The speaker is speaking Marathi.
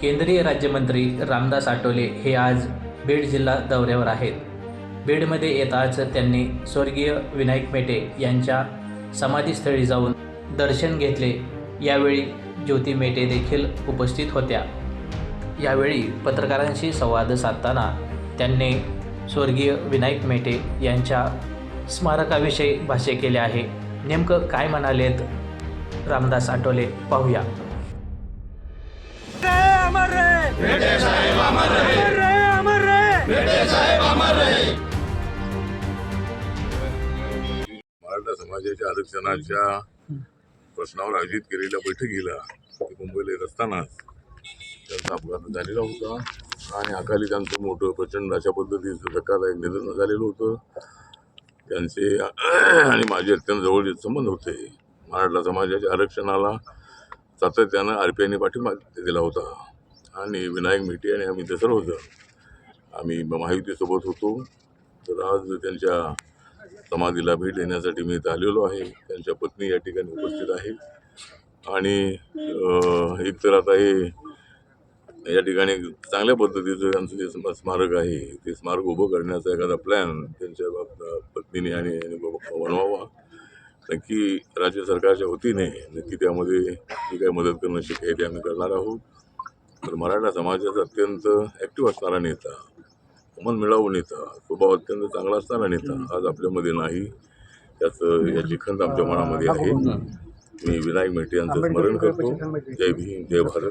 केंद्रीय राज्यमंत्री रामदास आठवले हे आज बीड जिल्हा दौऱ्यावर आहेत. बीडमध्ये येताच त्यांनी स्वर्गीय विनायक मेटे यांच्या समाधीस्थळी जाऊन दर्शन घेतले. यावेळी ज्योती मेटे देखील उपस्थित होत्या. यावेळी पत्रकारांशी संवाद साधताना त्यांनी स्वर्गीय विनायक मेटे यांच्या स्मारकाविषयी भाष्य केले आहे. नेमकं काय म्हणालेत? रामदास आठवले पाहूया. अमर रहे अमर रे अमर रहे मराठा समाजाच्या आरक्षणाच्या प्रश्नावर आयोजित केलेल्या बैठकीला मुंबईला येत असतानाच त्यांचा अपघात झालेला होता. आणि अकाली त्यांचं मोठं प्रचंड अशा पद्धतीचं धक्कादायक निधन झालेलं होतं. त्यांचे आणि माझे अत्यंत जवळचे संबंध होते. मराठा समाजाच्या आरक्षणाला सातत्यानं आर पी आयने पाठिंबा दिला होता. आणि विनायक मेटे आणि आम्ही ते सर्वजण आम्ही महायुतीसोबत होतो. तर आज त्यांच्या समाधीला भेट देण्यासाठी मी इथं आलेलो आहे. त्यांच्या पत्नी या ठिकाणी उपस्थित आहे. आणि एक तर आता हे या ठिकाणी चांगल्या पद्धतीचं त्यांचं जे स्मारक आहे ते स्मारक उभं करण्याचा एखादा प्लॅन त्यांच्या बाबत पत्नीने आणि बनवावा. नक्की राज्य सरकारच्या वतीने नक्की त्यामध्ये जी काही मदत करणं शक्य आहे ते आम्ही करणार आहोत. तर मराठा समाजाचा अत्यंत ॲक्टिव्ह असणारा नेता मन मिळावून नेता स्वभाव अत्यंत चांगला असणारा नेता आज आपल्यामध्ये नाही. त्याचं याची खंत आमच्या मनामध्ये आहे. मी विनायक मेटे यांचं स्मरण करतो. जय भीम जय भारत.